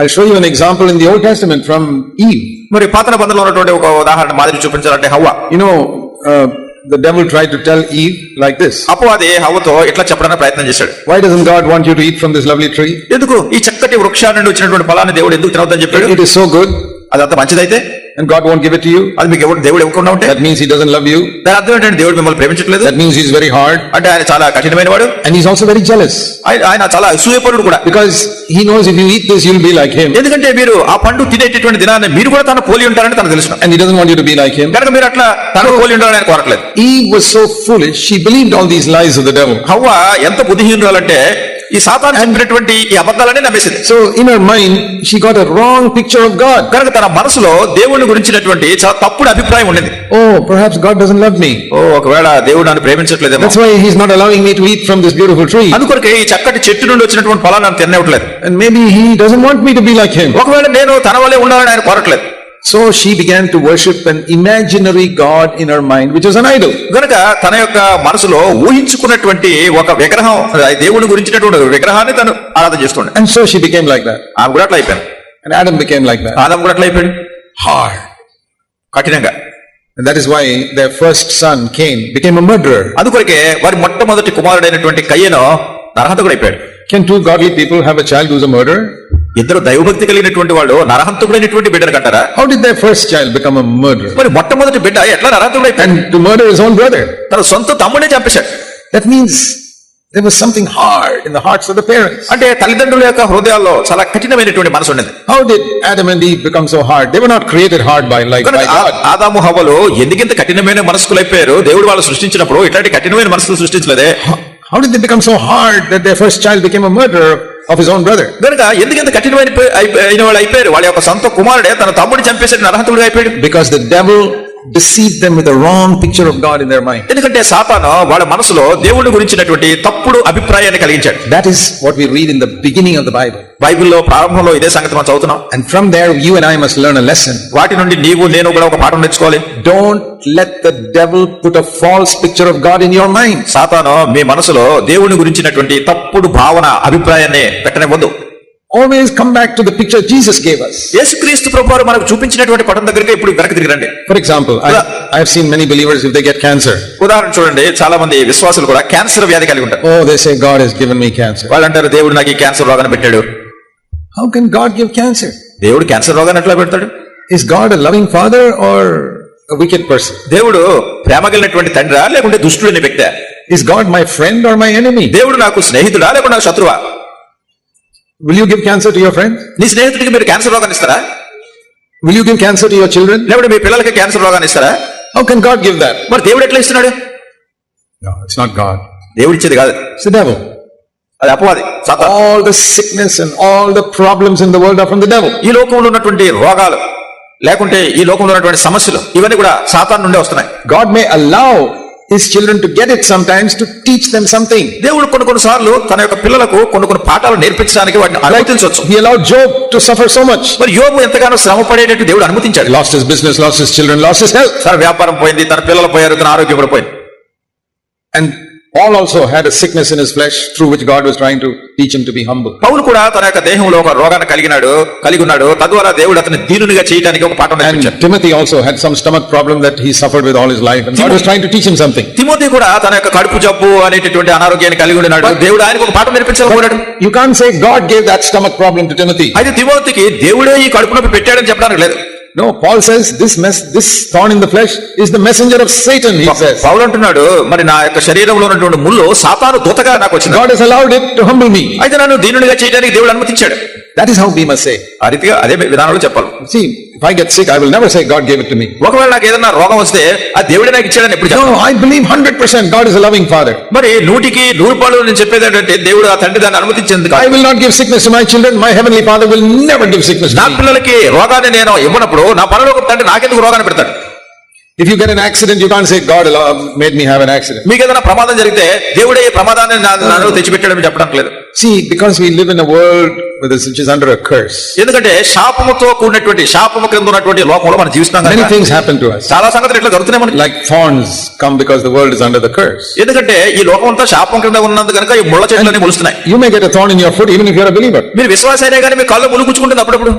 I'll show you an example in the Old Testament from Eve. మరి పాత నిబంధనలో ఉన్నటువంటి ఒక ఉదాహరణ మాదిరి చూపించాలంటే హవ్వ You know, uh, the devil tried to tell Eve like this. అపవాది హవ్వతో ఇట్లా చెప్పడానికి ప్రయత్నం చేశాడు Why doesn't God want you to eat from this lovely tree? ఎందుకు ఈ చక్కటి వృక్షాన్ని నుండి వచ్చినటువంటి ఫలాన్ని దేవుడు ఎందుకు తినవద్దని చెప్పాడు It is so good అదంతా మంచిదైతే and God won't give it to you. అది మీకు ఎవరు దేవుడు ఇవ్వకుండా ఉంటే That means he doesn't love you. దాని అర్థం ఏంటంటే దేవుడు మిమ్మల్ని ప్రేమించట్లేదు That means he's very hard అంటే ఆయన చాలా కఠినమైన వాడు and he's also very jealous ఆయన చాలా అసూయపరుడు కూడా because he knows if you eat this, you'll be like him ఎందుకంటే మీరు ఆ పండు తినేటటువంటి దినాన్ని మీరు కూడా తన పోలి ఉంటారని తనకు తెలుసు and he doesn't want you to be like him. కనుక మీరు అట్లా తన పోలి ఉండాలని ఆయన కోరట్లేదు Eve was so foolish, she believed all these lies of the devil. హవ్వ ఎంత బుద్ధిహీనురాలంటే ఈ సాతాన్ చెప్పినటువంటి ఈ అబద్ధాలని నమ్మేసింది. So in our mind she got a wrong picture of God కనుక తన మనసులో దేవుడిని గురించినటువంటి చాలా తప్పుడు అభిప్రాయం ఉండేది ఓ perhaps God doesn't love me oh ఒకవేళ దేవుడు నన్ను ప్రేమించట్లేదు that's why he from this beautiful tree అందుకొరకు ఈ చక్కటి చెట్టు నుండి వచ్చినటువంటి ఫలాన్ని నేను maybe he doesn't want me to be like him ఒకవేళ నేను తన వలే ఉండాలని ఆయన కోరట్లేదు. So she began to worship an imaginary God in her mind, which was an idol. గనుక తన యొక్క మనసులో ఊహించుకున్నటువంటి ఒక విగ్రహం దేవుని గురించినటువంటి విగ్రహాన్ని తను ఆరాధన చేస్తుండే And so she became like that. ఆమె కూడా అట్లా అయిపోయాను Adam became like that. Adam కూడా అట్లా అయిపోయాడు Hard. కఠినంగా And that is why their first son, Cain, became a murderer. అందుకొరకే వారి మొట్టమొదటి కుమారుడైనటువంటి కయ్యను నరహంతకుడు అయిపోయాడు Can two godly people have a child who's a murderer? ఇద్దరు దైవభక్తి కలిగినటువంటి వాళ్ళు నరహంతుడైనటువంటి బిడ్డ కంటారా? How did they first child become a murder మరి మొట్టమొదటి బిడ్డ ఎట్లా నరహంతుడై and to murder his own brother తన సొంత తమ్ముడే చంపేశాడు. That means there was something hard in the hearts of the parents అంటే తల్లిదండ్రుల యొక్క హృదయాల్లో చాలా కఠినమైనటువంటి మనసు ఉండేది how did Adam and Eve become so hard they were not created hard by like by God ఆదాము హవ్వలు ఎందుకు ఇంత కఠినమైన మనసులైపోయారు దేవుడు వాళ్ళు సృష్టించినప్పుడు ఇట్లాంటి కఠినమైన మనసులు సృష్టించలేదే. How did they become so hard that their first child become a murder of his own brother? కనుక ఎందుకింత కఠినమైన అయిన వాళ్ళు అయిపోయారు వాళ్ళ యొక్క సొంత కుమారుడే తన తమ్ముడిని చంపేసి నరహంతుడు అయిపోయాడు the devil them with a wrong picture of God in their mind. ఎందుకంటే సాతాను వాళ్ళ మనసులో దేవుడి గురించినటువంటి తప్పుడు అభిప్రాయాన్ని కలిగించాడు That is what we read in the beginning of the Bible. బైబిల్లో ప్రారంభంలో ఇదే సంగతి మనం చదువుతున్నాం And from there, you and I must learn a lesson. వాటి నుండి నీవు నేను కూడా ఒక పాఠం నేర్చుకోవాలి Don't let the devil put a false picture of God in your mind. సాతాను మీ మనసులో దేవుని గురించినటువంటి తప్పుడు భావన అభిప్రాయాన్ని పెట్టనివ్వద్దు Always come back to the picture Jesus gave us. యేసుక్రీస్తు ప్రభువారు మనకు చూపించినటువంటి పటం దగ్గరికి ఇప్పుడు వెనక్కి తిరిగి రండి For example, I, I have seen many believers if they get cancer. ఉదాహరణ చూడండి చాలా మంది విశ్వాసులు కూడా క్యాన్సర్ వ్యాధి కలిగి ఉంటారు Oh, they say God has given me cancer. వాళ్ళు అంటారు దేవుడు నాకు ఈ క్యాన్సర్ రోగాన్ని పెట్టాడు How can God give cancer? దేవుడు క్యాన్సర్ రోగాన్ని ఎట్లా పెడతాడు Is God a loving father or a wicked person? దేవుడు ప్రేమ కలిగినటువంటి తండ్రా లేకుంటే దుష్టుడైన వ్యక్తి Is God my friend or my enemy? దేవుడు నాకు స్నేహితుడా లేకుంటే నాకు శత్రువా will you give cancer to your friend నీ స్నేహితుడికి మీరు క్యాన్సర్ రోగాన్ని ఇస్తారా? Will you give cancer to your children లేకపోతే మీ పిల్లలకి క్యాన్సర్ రోగాన్ని ఇస్తారా? How can God give that మరి దేవుడు ఎట్లా ఇస్తున్నాడు? ఇట్స్ నాట్ గాడ్ దేవుడు ఇచ్చేది కాదు. సిద్ధాము అది అపవాది all the sickness and all the problems in the world of the ఈ లోకంలో ఉన్నటువంటి రోగాలు లేకుంటే ఈ లోకంలో ఉన్నటువంటి సమస్యలు ఇవన్నీ కూడా సాతాన్ నుండే వస్తున్నాయి. God may allow allow his children to get it sometimes to teach them something. దేవుడు కొన్ని కొన్ని సార్లు తన యొక్క పిల్లలకు కొన్ని కొన్ని పాఠాలు నేర్పించడానికి వాటిని అనుమతించవచ్చు He allowed Job to suffer so much. మరి యోబు ఎంతగానో శ్రమ పడేటట్టు దేవుడు అనుమతించాడు lost his business, lost his children, lost his health. తన వ్యాపారం పోయింది తన పిల్లలు పోయారు తన ఆరోగ్యం కూడా పోయింది And Paul also had a sickness in his flesh through which God was trying to teach him to be humble. పౌలు కూడా తన యొక్క దేహంలో ఒక రోగాన్ని కలిగినాడు కలిగి ఉన్నాడు తద్వారా దేవుడు అతని దీనునిగా చేయడానికి ఒక పాఠం నేర్పించాడు Timothy also had some stomach problem that he suffered with all his life. And God was trying to teach him something. తిమోతి కూడా తన యొక్క కడుపు జబ్బు అనేటటువంటి అనారోగ్యాన్ని కలిగి ఉన్నాడు దేవుడు ఆయనకు ఒక పాఠం నేర్పించాలనుకున్నాడు You can't say God gave that stomach problem to Timothy. అయితే తిమోతికి దేవుడే ఈ కడుపు నొప్పి పెట్టాడని చెప్పడానికి లేదు No, Paul says this mess, this thorn in the flesh is the messenger of Satan, he says. పౌలు అంటున్నాడు మరి నా యొక్క శరీరంలో ఉన్నటువంటి ముళ్ళు సాతాను దూతగా నాకు వచ్చింది God has allowed it to humble me. అయితే నన్ను దీనునిగా చేయడానికి దేవుడు అనుమతించాడు That is how we must say. ఆ రీతిగా అదే విధానంలో చెప్పాలి See, if I get sick, I will never say God gave it to me. ఒకవేళ నాకు ఏదైనా రోగం వస్తే ఆ దేవుడే నాకు ఇచ్చాడని ఎప్పుడు. No, I believe 100% God is a loving father. మరి నూటికి నూరు పాలు నేను చెప్పేది ఏంటంటే దేవుడు ఆ తండ్రి దాన్ని అనుమతించింది I will not give sickness to my children. My heavenly father will never give sickness నా to me. పిల్లలకి రోగాన్ని నేను ఇవ్వనప్పుడు నా పనులు తండ్రి నాకెందుకు రోగాన్ని పెడతాడు If you get an accident, you can't say, God allo- made me have an accident. మీకు ఏదైనా ప్రమాదం జరిగితే దేవుడే ఈ ప్రమాదాన్ని నా- నాలో తెచ్చిపెట్టాడని చెప్పడానికి లేదు See, because we live in a world with this- which is under a curse, ఎందుకంటే శాపముతో కూడినటువంటి శాపము క్రింద ఉన్నటువంటి లోకంలో మనం జీవిస్తున్నాం many things happen to us. చాలా సంగతులు ఇట్లా జరుగుతున్నాయి మనకి Like thorns come because the world is under the curse. ఎందుకంటే ఈ లోకం అంతా శాపం క్రింద ఉన్నందు కనుక ఈ ముళ్ళ చెట్లన్నీ మొలుస్తున్నాయి You may get a thorn in your foot even if you're a believer. మీరు విశ్వాస అయినా కానీ మీ కళ్ళు అప్పుడప్పుడు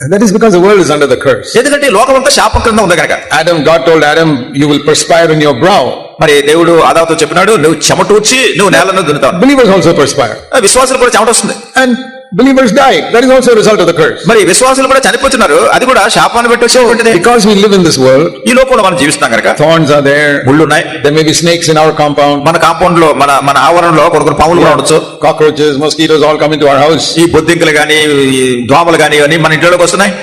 And that is because the world is under the curse. ఎందుకంటే లోకం అంతా శాపం క్రింద ఉంది కనుక Adam, God told Adam, you will perspire in your brow. మరి దేవుడు ఆదాతో చెప్పినాడు నువ్వు చెమటూర్చి నువ్వు నేలను దున్నుతావు Believers also perspire. విశ్వాసులు కూడా చెమట వస్తుంది And believers die. That is also a result of the curse. మరి విశ్వాసులు కూడా చనిపోతున్నారు అది కూడా శాపాన్ని పెట్టి వచ్చేటువంటిది Because we live in this world, ఈ లోకంలో మనం జీవిస్తున్నాం కనుక thorns are there. ముళ్ళు ఉన్నాయి There may be snakes in our compound. మన కాంపౌండ్లో మన మన ఆవరణలో కొన్ని కొన్ని పాములు కూడా ఉండొచ్చు Cockroaches, mosquitoes all come into our house. ఈ బొద్దింకలు గాని ఈ దోమలు గాని ఇవన్నీ మన ఇంట్లోకి వస్తున్నాయి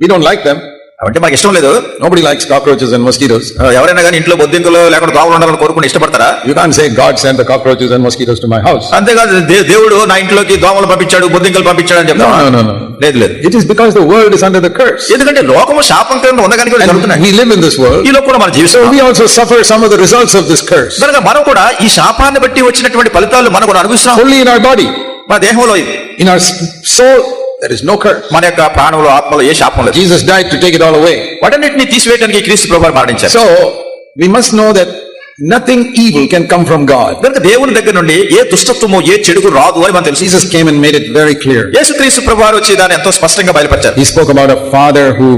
We don't like them. అంటే మాకు ఇష్టం లేదు. Nobody likes cockroaches and mosquitoes ఎవరైనా కానీ ఇంట్లో బొద్దింకలు లేకుండా దోమలు ఉండాలని కోరుకుని ఇష్టపడతారా? You can say God's and the cockroaches and mosquitoes to my house అంతే కాదు దేవుడు నా ఇంట్లోకి దోమలు పంపించాడు బొద్దింకలు పంపించాడు అని చెప్తాను లేదు లేదు. It is because the world is under the curse ఎందుకంటే లోకము శాపం కింద ఉండగానికి జరుగుతున్నాయి. He live in this world ఈ లోకం కూడా మన జీవితం so also suffer some of the results of this curse కనుక మనం కూడా ఈ శాపాన్ని బట్టి వచ్చినటువంటి ఫలితాలు మనకు అనుభవిస్తాం ఓన్లీ ఇన్ అవర్ బాడీ మన దేహంలో in our soul there is no curse. మన యొక్క ప్రాణంలో ఆత్మలో ఏ శాపం లేదు Jesus died to take it all away. వాటన్నిటిని తీసివేయడానికి క్రీస్తు ప్రభు మరణించారు So we must know that nothing evil can come from God. కనుక దేవుని దగ్గర నుండి ఏ దుష్టత్వము ఏ చెడుగు రాదు అని మనం తెలుసు Jesus came and made it very clear. యేసుక్రీస్తు ప్రభు వారు వచ్చి దాన్ని ఎంతో స్పష్టంగా బయలుపరిచారు He spoke about a father who,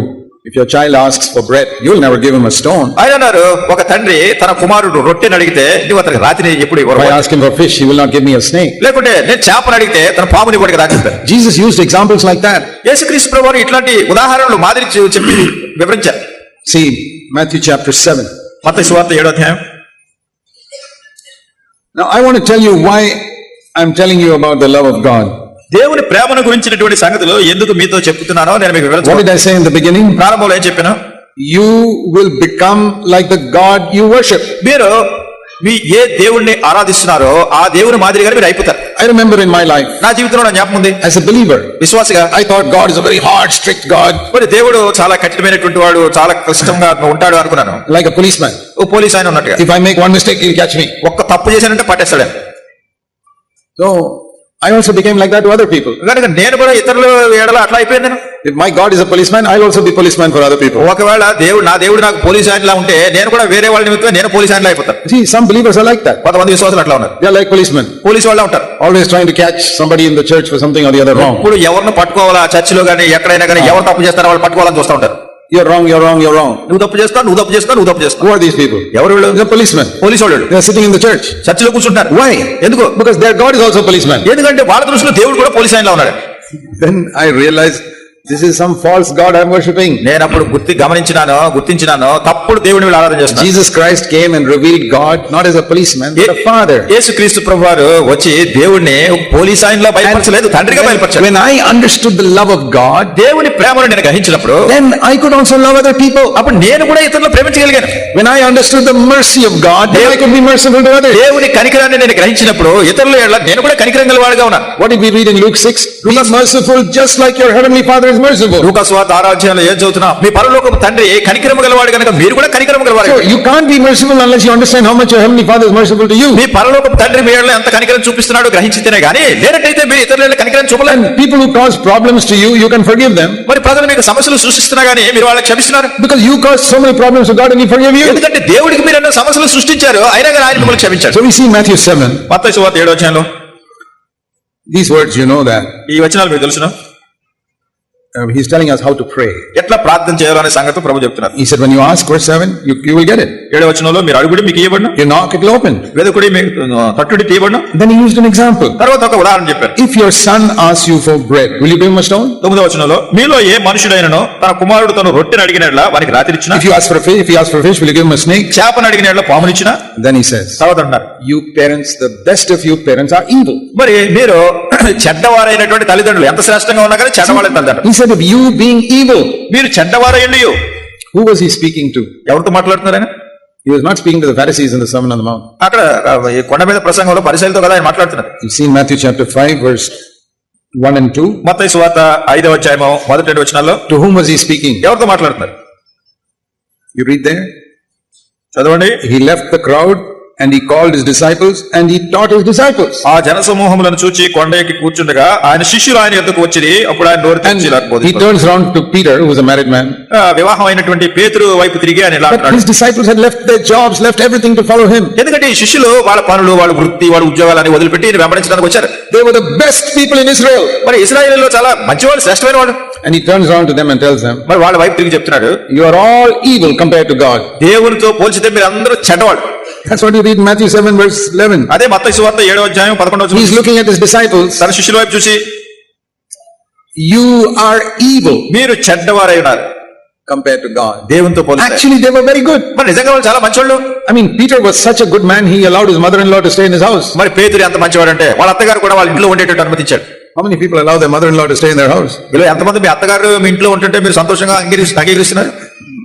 if your child asks for bread, you'll never give him a stone. ఆయన అన్నారు ఒక తండ్రి తన కుమారుడు రొట్టెని అడిగితే నువ్వు అతనికి రాతిని ఎప్పుడు If ఇవ్వరు I ask him for fish, he will not give me a snake. లేకుంటే నేను చేపను అడిగితే తన పాముని ఇవ్వడానికి రాజు చెప్పారు Jesus used examples like that. యేసుక్రీస్తు ప్రభు వారు ఇట్లాంటి ఉదాహరణలు మాదిరి చూ- చెప్పి వివరించారు See, Matthew chapter 7. మత సువార్త ఏడో అధ్యాయం Now, I want to tell you why I'm telling you about the love of God. దేవుని ప్రేమను గురించినటువంటి సంగతులు ఎందుకు మీతో చెప్తున్నానో నేను మీకు What వివరించాను beginning? ప్రారంభంలో ఏం చెప్పాను You will become like the God you worship. మీరు మీ ఏ దేవుణ్ణి ఆరాధిస్తున్నారో ఆ దేవుని మాదిరిగానే మీరు అయిపోతారు I remember in my life, నా జీవితంలో నా జ్ఞాపకం ఉంది as a believer, విశ్వాసగా I thought God is a very hard, strict God, మరి దేవుడు చాలా కఠినమైనటువంటి వాడు చాలా కష్టంగా ఉంటాడు అనుకున్నాను like a policeman. ఓ పోలీస్ ఆయన ఉన్నట్టుగా If I make one mistake, he'll catch me. ఒక్క తప్పు చేశానంటే పట్టేస్తాడు ఆయన. I also became like that to other people. కనుక నేను కూడా ఇతరుల ఏడల అట్లా అయిపోయింది నేను. If my God is a policeman, I'll also be policeman for other people. ఒకవేళ దేవుడు నా దేవుడు నాకు పోలీస్ ఆయనలా ఉంటే నేను కూడా వేరే వాళ్ళ నిమిత్తం నేను పోలీస్ ఆయనలా అయిపోతాను See, some believers are like that. కొంతమంది విశ్వాసాలు అట్లా ఉన్నారు They're like policemen, పోలీసు వాళ్ళ ఉంటారు always trying to catch somebody in the church for something or the other wrong. ఇప్పుడు ఎవరిని పట్టుకోవాలా చర్చిలో కానీ ఎక్కడైనా కానీ ఎవరు తప్పు చేస్తారో వాళ్ళు పట్టుకోవాలని చూస్తూ ఉంటారు You're wrong, you're wrong, you're wrong. నువ్వు తప్పు చేస్తావు నువ్వు తప్పు చేస్తావు నువ్వు తప్పు చేస్తావు Who are these people? ఎవరు వీళ్ళు They're policemen. పోలీసు వాళ్ళు They're sitting in the church. చర్చిలో కూర్చుంటారు Why? ఎందుకు Because their God is also a policeman. ఎందుకంటే వాళ్ళ దృష్టిలో దేవుడు కూడా పోలీస్ ఆయనలా ఉన్నాడు Then I realized this is some false God I'm worshipping. నేను అప్పుడు గుర్తి గమనించినాను గుర్తించినాను తప్పుడు దేవుడిని వీళ్ళు ఆరాధన చేస్తున్నాను Jesus Christ came and revealed God not as a policeman, but a father. యేసు క్రీస్తు ప్రభు వారు వచ్చి దేవుణ్ణి పోలీస్ ఆయనలో బయలుపరచలేదు తండ్రిగా బయలుపరచాడు When I understood the love of God, దేవుని ప్రేమను నేను గ్రహించినప్పుడు then I could also love other people. అప్పుడు నేను కూడా ఇతరులను ప్రేమించగలిగాను When I understood the mercy of God, then I could be merciful to others. దేవుని కనికరాన్ని నేను గ్రహించినప్పుడు ఇతరుల ఎడల నేను కూడా కనికరం గలవాడుగా ఉన్నాను What did we read in Luke 6? Be merciful just like your heavenly Father is merciful. లూకాస్వార్త ఆరాధ్యాయంలో ఏం చదువుతున్నాం మీ పరలోకపు తండ్రి కనికరమ గలవాడు కనుక మీరు కూడా కనికరమ గలవాడు So you can't be merciful unless you understand how much your heavenly Father is merciful to you. మీ పరలోకపు తండ్రి మీ ఎడల ఎంత కనికరం చూపిస్తున్నాడో గ్రహించితేనే గానీ లేనట్టయితే మీరు ఇతరుల ఎడల కనికరం చూపలేదు And people who cause problems to you, you can forgive them మరి ప్రజలు మీకు సమస్యలు సృష్టిస్తున్నా గానీ మీరు వాళ్ళకి క్షమిస్తున్నారు because you caused so many problems to God and He forgave you. ఎందుకంటే దేవుడికి మీరు ఎన్నో సమస్యలు సృష్టించారు అయినా కానీ ఆయన మిమ్మల్ని క్షమించాడు So we see Matthew 7. మత్తయి సువార్త ఏడో అధ్యాయంలో These words, you know that. ఈ వచనాలు మీకు తెలుసును Uh, he's telling us how to pray. ఎట్లా ప్రార్థన చేయాలనే సంగతి ప్రభు చెప్తున్నారు He said, when you ask, verse 7, you, you will get it. ఏడో వచనంలో మీరు అడుగుడి మీకు ఇవ్వబడిన You knock, it will open. వెదకుడి మీకు తట్టుడి తీయబడిన Then he used an example. తర్వాత ఒక ఉదాహరణ చెప్పారు If your son asks you for bread, will you give him a stone? తొమ్మిదో వచనంలో మీలో ఏ మనుషుడైనను తన కుమారుడు తను రొట్టెని అడిగినట్ల వానికి రాత్రి ఇచ్చిన If you ask for a fish, if he asks for a fish, will you give him a snake? చేపను అడిగినట్ల పామునిచ్చిన Then he says, తర్వాత అంటున్నారు you parents, the best of you parents are evil. మరి మీరు చెడ్డవారైనటువంటి తల్లిదండ్రులు ఎంత శ్రేష్టంగా ఉన్నా కానీ చెడ్డవాళ్ళ తల్లిదండ్రులు you being evil. మీరు చెడ్డవారైండి Who was he speaking to? ఎవరితో మాట్లాడుతున్నారు ఆయన He was not speaking to the Pharisees in the Sermon on the Mount. అక్కడ కొండ మీద ప్రసంగంలో పరిశీలితో కదా ఆయన మాట్లాడుతున్నారు You've seen Matthew chapter 5, verse 1 and 2. మత్తయి సువార్త ఐదవ అధ్యాయము మొదటి వచనాల్లో To whom was he speaking? ఎవరితో మాట్లాడుతున్నారు You read there? చదవండి He left the crowd and he called his disciples and he taught his disciples ఆ జనసమూహములను చూచి కొండ ఎక్కి కూర్చుండగా ఆయన శిష్యులు ఆయన ఎదుటకు వచ్చిరి అప్పుడు ఆయన డోర్ తెరిచి ఇలా బోధించారు turns round to Peter who is a married man వివాహం పేతురు వైపు తిరిగి ఆయన ఇలా అన్నాడు his disciples had left their jobs left everything to follow him ఎందుకంటే ఈ శిష్యులు వాళ్ళ పనులు వాళ్ళ వృత్తి వాళ్ళ ఉద్యోగాలని వదిలిపెట్టి వెంబడించడానికి వచ్చారు. They were the best people in Israel మరి ఇస్రాయెల్లో చాలా మంచివాడు శ్రేష్టమైన వాడు and he turns round to them and tells them మరి వాళ్ళ వైపు తిరిగి చెప్తున్నాడు. You are all evil compared to God దేవునితో పోల్చితే మీరందరూ చెడ్డవాళ్ళు. That's what you read in Matthew 7, verse 11. అదే మత సువార్త ఏడో అధ్యాయం పదకొండవ He's looking at his disciples. తన శిష్యుల వైపు చూసి You are evil మీరు చెడ్డవారై ఉన్నారు compared to God. దేవునితో పోలిస్తే Actually, they were very good. మరి నిజంగా వాళ్ళు చాలా మంచివాళ్ళు I mean, Peter was such a good man, he allowed his mother-in-law to stay in his house. మరి పేతురు ఎంత మంచివాడు అంటే వాళ్ళ అత్తగారు కూడా వాళ్ళ ఇంట్లో ఉండేటట్టు అనుమతించాడు How many people allow their mother-in-law to stay in their house? ఎంతమంది మీ అత్తగారు మీ ఇంట్లో ఉంటుంటే మీరు సంతోషంగా అంగీకరిస్తు అంగీకరిస్తున్నారు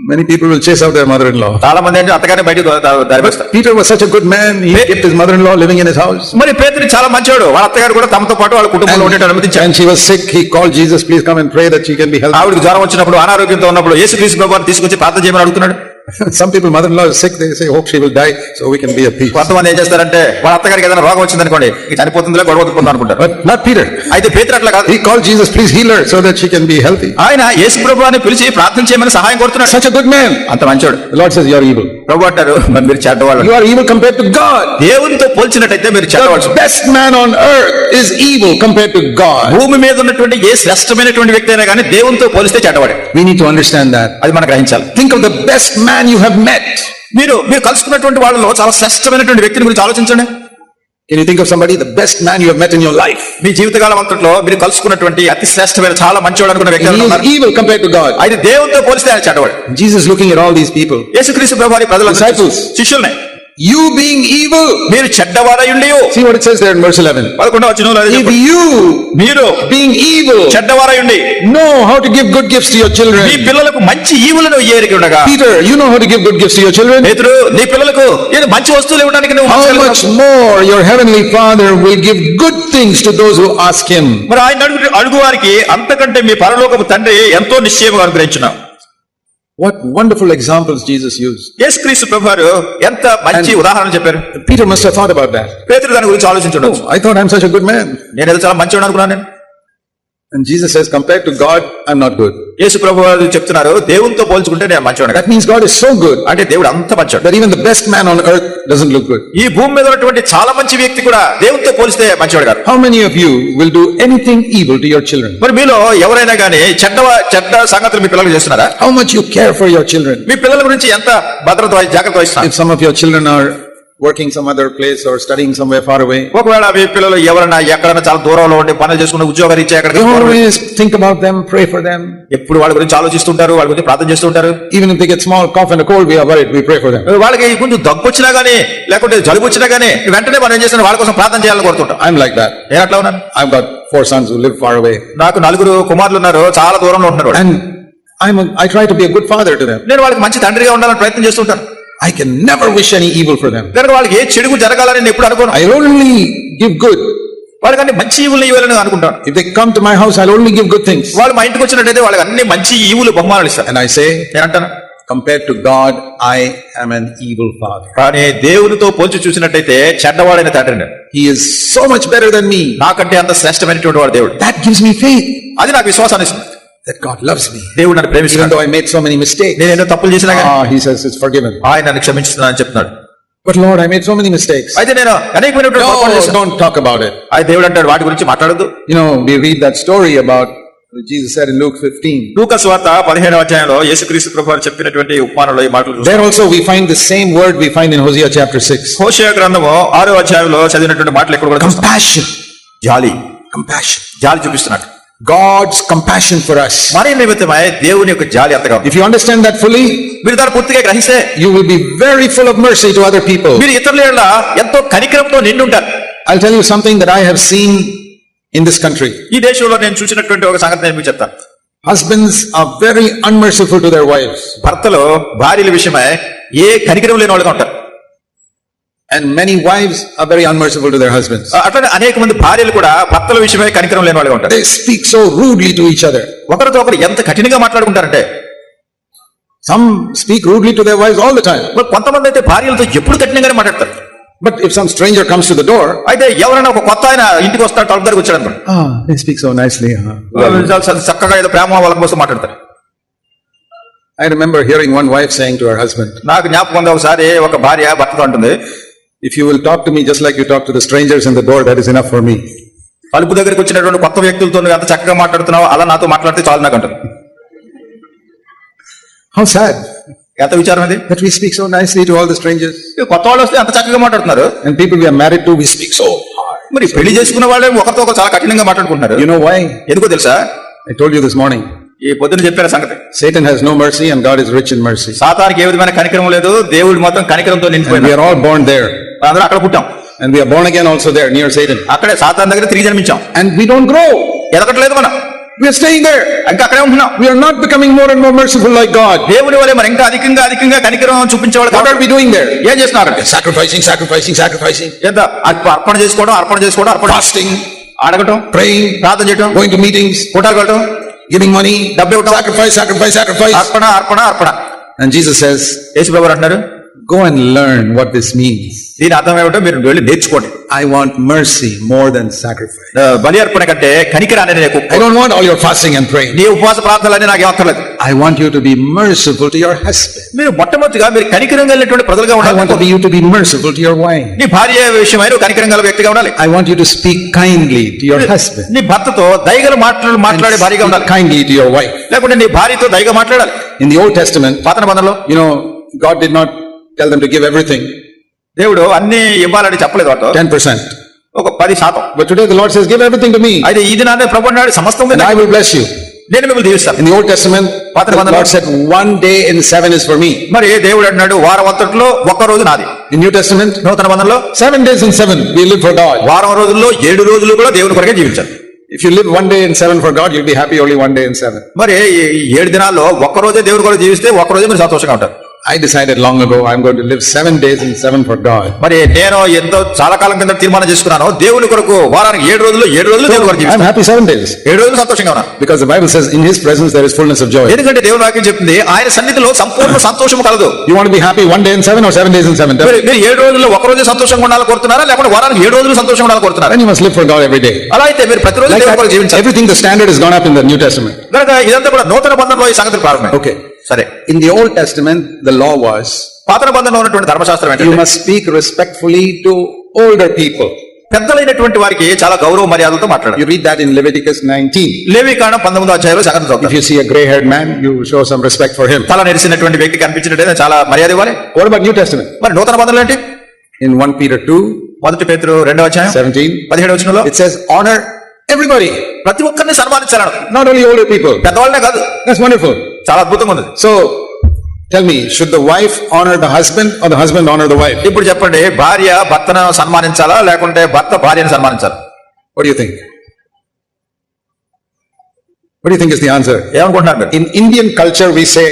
Many people will chase out their mother-in-law. చాలా మంది అంటే అత్తగారిని బయటకు దారివేస్తారు Peter was such a good man, he kept his mother-in-law living in his house. మరి పేతురు చాలా మంచివాడు వాళ్ళ అత్తగారు కూడా తమతో పాటు వాళ్ళ కుటుంబంలో ఉండేటట్టు అనుమతించారు And she was sick, he called Jesus, please come and pray that she can be healthy. ఆవిడకి జ్వరం వచ్చినప్పుడు అనారోగ్యంతో ఉన్నప్పుడు యేసు క్రీస్తు ప్రభువాన్ని తీసుకొచ్చి ప్రార్థన చేయమని అడుగుతున్నాడు Some people, mother-in-law is sick, they say, hope she will die, so we can be at peace. కొంతమంది ఏం చేస్తారంటే వాళ్ళ అత్తగారికి ఏదైనా రోగం వచ్చింది అనుకోండి చనిపోతుందిలే గొడవ వదులుకుందాం అనుకుంటారు not Peter. అయితే పేతురు అట్లా కాదు He called Jesus, please heal her so that she can be healthy. ఆయన యేసు ప్రభువాన్ని పిలిచి ప్రార్థన చేయమని సహాయం కోరుతున్నాడు Such a good man. అంత మంచోడు Lord says, you are evil. ప్రభు అంటారు మరి చెడ్డవాళ్ళు You are evil compared to God. దేవునితో పోల్చినట్టయితే మీరు చెడ్డవాళ్ళు The best man on earth is evil compared to God. భూమి మీద ఉన్నటువంటి ఏ శ్రేష్టమైనటువంటి వ్యక్తి అయినా కానీ దేవునితో పోలిస్తే చెడ్డవాడే We need to understand that. అది మనం గ్రహించాలి Think of the best man you have met. మీరు మీరు కలుసుకున్నటువంటి వాళ్ళలో చాలా శ్రేష్టమైనటువంటి వ్యక్తిని గురించి ఆలోచించండి Can you think of somebody, the best man you have met in your life? మీ జీవితకాలం అంతట్లో మీరు కలుసుకున్నటువంటి అతి శ్రేష్టమైన చాలా మంచివాడు అనుకున్న వ్యక్తి ఉన్నారా? evil compared to God. అయితే దేవునితో పోలిస్తే ఆయన చెడ్డవాడు Jesus looking at all these people. యేసుక్రీస్తు ప్రభు వారి ప్రజల Disciples. శిష్యుల్ని You being evil. మీరు చెడ్డవారయుండి See what it says there in verse 11. పదకొండవ వచనంలో అదే If you, మీరు being evil, చెడ్డవారయుండి know how to give good gifts to your me children. పిల్లలకు మంచి ఈవులను ఏరికి ఉండగా Peter, you know how to give good gifts to your children. పేతురు నీ పిల్లలకు నేను మంచి వస్తువులు ఇవ్వడానికి నువ్వు How much more your heavenly Father will give good things to those who ask him. మరి ఆయన అడుగు అడుగు వారికి అంతకంటే మీ పరలోకపు తండ్రి ఎంతో నిశ్చయముగా అనుగ్రహించున్నాం What wonderful examples Jesus used. యేసుక్రీస్తు ప్రభు వారు ఎంత మంచి ఉదాహరణ చెప్పారు Peter must have thought about that. పేతురు దాని గురించి ఆలోచించడం I thought I'm such a good man. నేను ఏదో చాలా మంచివాడు అనుకున్నాను నేను and Jesus he's compare to God I'm not good యేసు ప్రభు వారు చెప్తున్నారు దేవునితో పోల్చుకుంటే నేను మంచివాడు that means God is so good అంటే దేవుడు అంత మంచివాడు that even the best man on earth doesn't look good ఈ భూమి మీద ఉన్నటువంటి చాలా మంచి వ్యక్తి కూడా దేవునితో పోల్చితే మంచివాడు కాదు. How many of you will do anything evil to your children మరి మీలో ఎవరైనా గానీ చెడ్డ చెడ్డ సంగతులు మీ పిల్లలకు చేస్తున్నారా? How much you care for your children మీ పిల్లల గురించి ఎంత భద్రత జాగ్రత్త వహిస్తారు some of your children are working some other place or studying some way far away ఒకవేళ మీ పిల్లలు ఎవరైనా ఎక్కడైనా చాలా దూరంలో ఉండి పనులు చేసుకుని ఉద్యోగాలు ఇచ్చే అక్కడ think about them pray for them ఎప్పుడు వాళ్ళ గురించి ఆలోచిస్తుంటారు వాళ్ళ గురించి ప్రార్థన చేస్తుంటారు. Even if they get small cough and cold we our it we pray for them వాళ్ళకి కొంచెం దగ్గు వచ్చినా గానీ లేకపోతే జలుబు వచ్చినా గానీ వెంటనే మనం చేసిన వాళ్ళ కోసం ప్రార్థన చేయాలని కోరుతుంటాం. ఐఎమ్ లైక్ దట్ నేను అట్లా ఉన్నాను. I'm got four sons who live far away నాకు నలుగురు కుమారులు ఉన్నారు చాలా దూరంలో ఉంటారు and I try to be a good father to them నేను వాళ్ళకి మంచి తండ్రిగా ఉండాలని ప్రయత్నం చేస్తుంటాను. I can never wish any evil for them వాళ్ళకి ఏ చెడు జరగాలని నేను ఎప్పుడు అనుకోను. ఐ ఓన్లీ గివ్ గుడ్ వాళ్ళకి మంచి ఈవులు ఇవ్వాలని అనుకుంటాను. If come to my house I only give good వాళ్ళు మా ఇంటికి వచ్చినట్టయితే వాళ్ళకి అన్ని మంచి ఈవులు బహుమానాలు ఇస్తారు. అండ్ సే నేను అంటాను compare to God I I'm an evil father కానీ దేవునితో పోల్చి చూసినట్టయితే చెడ్డవాడైన తండ్రి he so much better than నాకంటే అంత శ్రేష్టమైనటువంటి వాడు దేవుడు. దాట్ గివ్స్ మీ ఫెయిత్ అది నాకు విశ్వాసాన్ని ఇస్తుంది. That God loves me. దేవుడు నన్ను Even ప్రేమిస్తున్నాడు though I made so many mistakes. నేను ఎన్నో తప్పులు చేసినా కానీ Ah, he says it's forgiven. ఆయన నన్ను క్షమించుతున్నాను అని చెప్తున్నాడు But Lord, I made so many mistakes. అయితే నేను అనేకమైనటువంటి No, చేశాను. don't talk about it. అయితే దేవుడు అంటాడు వాటి గురించి మాట్లాడదు You know, we read that story about Jesus said in Luke 15. లూకస్ వార్త పదిహేనవ అధ్యాయంలో యేసుక్రీస్తు ప్రభు వారు చెప్పినటువంటి ఉపమానంలో ఈ మాటలు చూస్తాం. There also we find the same word we find in Hosea chapter 6. హోషేయ గ్రంథము ఆరో అధ్యాయంలో చదివినటువంటి మాటలు ఇక్కడ కూడా. Compassion. జాలి Compassion. జాలి చూపిస్తున్నాడు God's compassion for us. మరి నిమిత్తమై దేవుని యొక్క జాలి అంతగా. If you understand that fully, మీరు దాన్ని పూర్తిగా గ్రహిస్తే you will be very full of mercy to other people. మీరు ఇతరుల యెడల ఎంతో కనికరంతో నిండి ఉంటారు I'll tell you something that I have seen in this country. ఈ దేశంలో నేను చూసినటువంటి ఒక సంగతి నేను మీకు చెప్తాను Husbands are very unmerciful to their wives. భర్తలు భార్యల విషయమై ఏ కనికరం లేని వాళ్ళుగా ఉంటారు And many wives are very unmerciful to their husbands. అట్లనే అనేక మంది భార్యలు కూడా భర్తల విషయమై కనికరం లేని వాళ్ళుగా ఉంటారు They speak so rudely to each other. ఒకరితో ఒకరు ఎంత కఠినంగా మాట్లాడుకుంటారంటే Some speak rudely to their wives all the time. మరి కొంతమంది అయితే భార్యలతో ఎప్పుడు కఠినంగానే మాట్లాడతారు But if some stranger comes to the door, అయితే ఎవరైనా ఒక కొత్త ఆయన ఇంటికి వస్తాడు తలుపు దగ్గరికి వచ్చాడు అనుకోండి ah, they speak so nicely. huh? చాలా చ- చక్కగా ఏదో ప్రేమ వాళ్ళ కోసం మాట్లాడతారు I remember hearing one wife saying to her husband, నాకు జ్ఞాపకం ఉంది ఒకసారి ఒక భార్య భర్తతో అంటుంది if you will talk to me just like you talk to the strangers in the door, that is enough for me. తలుపు దగ్గరికి వచ్చినటువంటి కొత్త వ్యక్తులతో ఎంత చక్కగా మాట్లాడుతున్నావు అలా నాతో మాట్లాడితే చాలు నాకు అంటుంది How sad ఎంత విచారం అది that we speak so nicely to all the strangers. ఈ కొత్త వాళ్ళు వస్తే అంత చక్కగా మాట్లాడుతున్నారు And people we are married to, we speak so hard. మరి పెళ్ళి చేసుకున్న వాళ్ళే ఒకరితో ఒకరు చాలా కఠినంగా మాట్లాడుకుంటున్నారు You know why? ఎందుకో తెలుసా I told you this morning. ఈ పొద్దున చెప్పిన సంగతి Satan has no mercy and God is rich in mercy. సాతానికి ఏ విధమైన కనికరం లేదు దేవుడు మాత్రం కనికరంతో నిండిపోయింది are all born there. అందరూ అక్కడ పుట్టాం And we are born again also there near Satan. అక్కడే సాతాన్ దగ్గర తిరిగి జన్మించాం And we don't grow. ఎదగట్లేదు మనం We are staying there. ఇంకా అక్కడే ఉంటున్నాం We are not becoming more and more merciful like God. దేవుని వల్ల మరి ఇంకా అధికంగా అధికంగా కనికరం చూపించేవాడు What are we doing there? ఏం చేస్తున్నారు Sacrificing, sacrificing, sacrificing, ఎంత అర్ప- అర్పణ చేసుకోవడం అర్పణ చేసుకోవడం అర్పణ fasting, అడగటం praying, ప్రార్థన చేయటం going to meetings, కూటాలు కట్టడం giving money, డబ్బు ఇవ్వటం sacrifice, sacrifice, sacrifice. అర్పణ అర్పణ అర్పణ And Jesus says, యేసు ప్రభు అంటున్నారు go and learn what this means దీని అర్థం ఏమిటో మీరు వెళ్ళి నేర్చుకోండి. I want mercy more than sacrifice బలి అర్పణ కంటే కనికరాని I want all your fasting and praying నీ ఉపవాస ప్రార్థనలన్నీ నాకు అవసరం I want you to be merciful to your husband మీరు మొట్టమొదటిగా మీరు కనికరం కలిగినటువంటి ప్రజలుగా ఉండాలి. I want to be merciful to your wife నీ భార్య విషయమైన కనికరం కలిగిన వ్యక్తిగా ఉండాలి. I want you to speak kindly to your husband నీ భర్తతో దయగల మాట్లాడు మాట్లాడే భారీగా ఉండాలి. కైండ్లీ టు యువర్ వైఫ్ లేకుంటే నీ భార్యతో దయగా మాట్లాడాలి. ఇన్ ది ఓల్డ్ టెస్టమెంట్ పాత బంధంలో you know God did not tell them to give everything, దేవుడు అన్ని ఇవ్వాలని చెప్పలేదు వాటితో 10%. ఒక పది శాతం But today the Lord says, give everything to me అయితే ఈ దినాన్ని ప్రభు అన్నాడు సమస్తం I will bless you. నేను మిమ్మల్ని దీవిస్తాను In the Old Testament, the Lord said, one day in seven is for me. మరి దేవుడు అంటున్నాడు వారం అంతట్లో ఒక్క రోజు నాది In New Testament, నూతన బంధంలో seven days in seven, we live for God. వారం రోజుల్లో ఏడు రోజులు కూడా దేవుని కొరకే జీవించాలి If you live one day in seven for God, you'll be happy only one day in seven. మరి ఈ ఏడు దినాల్లో ఒక్క రోజే దేవుని కొరకు జీవిస్తే ఒక్క రోజే మీరు సంతోషంగా ఉంటారు I decided long ago, I'm going to live seven days in seven for God. మరి నేను ఎంతో చాలా కాలం కింద తీర్మానం చేసుకున్నాను దేవుని కొరకు వారానికి ఏడు రోజులు ఏడు రోజులు దేవుని కొరకు జీవిస్తాను happy seven days. ఏడు రోజులు సంతోషంగా ఉన్నాను Because the Bible says, in His presence there is fullness of joy. ఎందుకంటే దేవుని వాక్యం చెప్తుంది ఆయన సన్నిధిలో సంపూర్ణ సంతోషం కలదు You want to be happy one day in seven or seven days in seven? Tell me. మీరు మీరు ఏడు రోజుల్లో ఒక రోజు సంతోషంగా ఉండాలని కోరుతున్నారా లేకపోతే వారానికి ఏడు రోజులు సంతోషంగా ఉండాలని కోరుతున్నారా you must live for God every day. అలా అయితే మీరు ప్రతిరోజు దేవుని కొరకు జీవించాలి everything, the standard has gone up in the New Testament. కనుక ఇదంతా కూడా నూతన బంధంలో ఈ సంగతి ప్రారంభం Okay. సరే. In the old testament the law was పాత బంధంలో ఉన్నటువంటి ధర్మశాస్త్రం you must speak respectfully to older people పెద్దలైనటువంటి వారికి చాలా గౌరవ మర్యాదలతో మాట్లాడారు తల నిరిసినటువంటి వ్యక్తి కనిపించినట్టు చాలా మర్యాద ఇవ్వాలి. ఓల్డ్ బట్ న్యూ టెస్టిమెంట్ మరి నూతన బంధం ఏంటి? వన్ పీరియడ్ టూ మొదటి పేరు రెండవ సెవెంటీన్ పదిహేడు వచ్చిన ఇట్స్ ఎవ్రీబడి ప్రతి ఒక్కరిని సన్మానించాలను నాట్ ఓన్లీ ఓల్డ్ పీపుల్ పెద్దవాళ్ళనే కాదు. దట్స్ వండర్ఫుల్ చాలా అద్భుతంగా ఉంది. So tell me should the wife honour the husband or the husband honour the wife ఇప్పుడు చెప్పండి భార్య భర్తను సన్మానించాలా లేకుంటే భర్త భార్యను సన్మానించాలా? What you think What do you think is the answer? Yeah, I'm going to answer. In Indian culture, we say,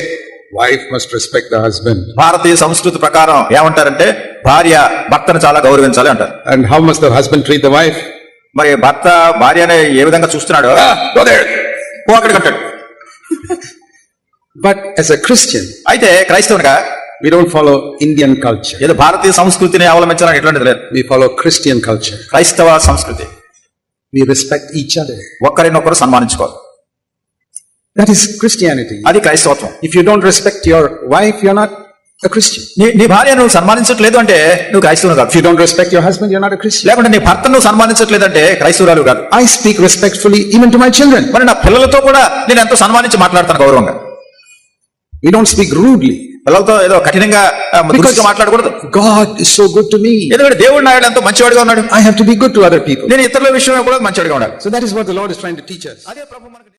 wife must respect the husband. భారతీయ సంస్కృతి ప్రకారం ఏమంటారంటే భార్య భర్తను చాలా గౌరవించాలి అంటారు. And how must the husband treat the wife మరి భర్త భార్యని ఏ విధంగా చూస్తున్నాడో Ah. ఓ అక్కడికి అంటాడు But as a Christian, అయితే క్రైస్తవునిగా we don't follow Indian culture. ఏదో భారతీయ సంస్కృతిని అవలంబించాలని ఎట్లాంటిది లేదు We follow Christian culture. క్రైస్తవ సంస్కృతి We respect each other. ఒకరినొకరు సన్మానించుకోవాలి That is Christianity. అది క్రైస్తవత్వం If you don't respect your wife, you're not a Christian. నీ నీ భార్య నువ్వు సన్మానించట్లేదు అంటే నువ్వు క్రైస్తవులు కాదు you don't respect your husband, you're not a Christian. లేకుంటే నీ భర్త నువ్వు సన్మానించట్లేదు అంటే క్రైస్తవురాలు కాదు I speak respectfully even to my children. మరి నా పిల్లలతో కూడా నేను ఎంతో సన్మానించి మాట్లాడతాను గౌరవంగా We don't speak rudely. పిల్లలతో ఏదో కఠినంగా మాట్లాడకూడదు God is so good to me. ఎందుకంటే దేవుడు నాయుడు ఎంతో మంచివాడిగా ఉన్నాడు I have to be good to other people. నేను ఇతరుల విషయంలో కూడా మంచివాడిగా ఉండాలి So that is what the Lord is trying to teach us. అదే ప్రభు మనకు